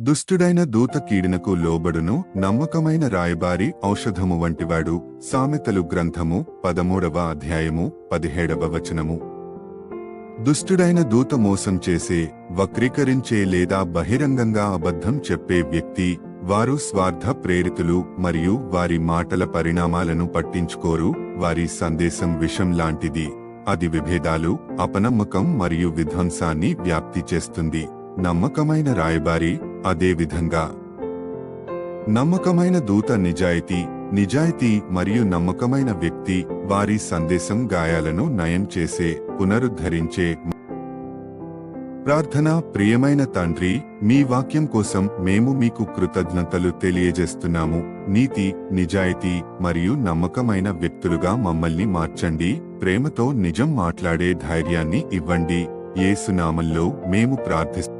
దుష్టుడైన దూత కీడినకు లోబడును నమ్మకమైన రాయబారి ఔషధము వంటివాడు. సామెతలు గ్రంథము పదమూడవ అధ్యాయము పదిహేడవ వచనము. దుష్టుడైన దూత మోసం చేసే వక్రీకరించే లేదా బహిరంగంగా అబద్ధం చెప్పే వ్యక్తి వారు స్వార్థ ప్రేరితులు మరియు వారి మాటల పరిణామాలను పట్టించుకోరు వారి సందేశం విషం లాంటిది. అది విభేదాలు అపనమ్మకం మరియు విధ్వంసాన్ని వ్యాప్తి చేస్తుంది. నమ్మకమైన రాయబారి అదే విధంగా నమ్మకమైన దూత నిజాయితీ నిజాయితీ మరియు నమ్మకమైన వ్యక్తి వారి సందేశం గాయాలను నయం చేసే పునరుద్ధరించే ప్రార్థన ప్రియమైన తండ్రి మీ వాక్యం కోసం మేము మీకు కృతజ్ఞతలు తెలియజేస్తున్నాము. నీతి నిజాయితీ మరియు నమ్మకమైన వ్యక్తులుగా మమ్మల్ని మార్చండి. ప్రేమతో నిజం మాట్లాడే ధైర్యాన్ని ఇవ్వండి. ఏసునామంలో మేము ప్రార్థిస్తాం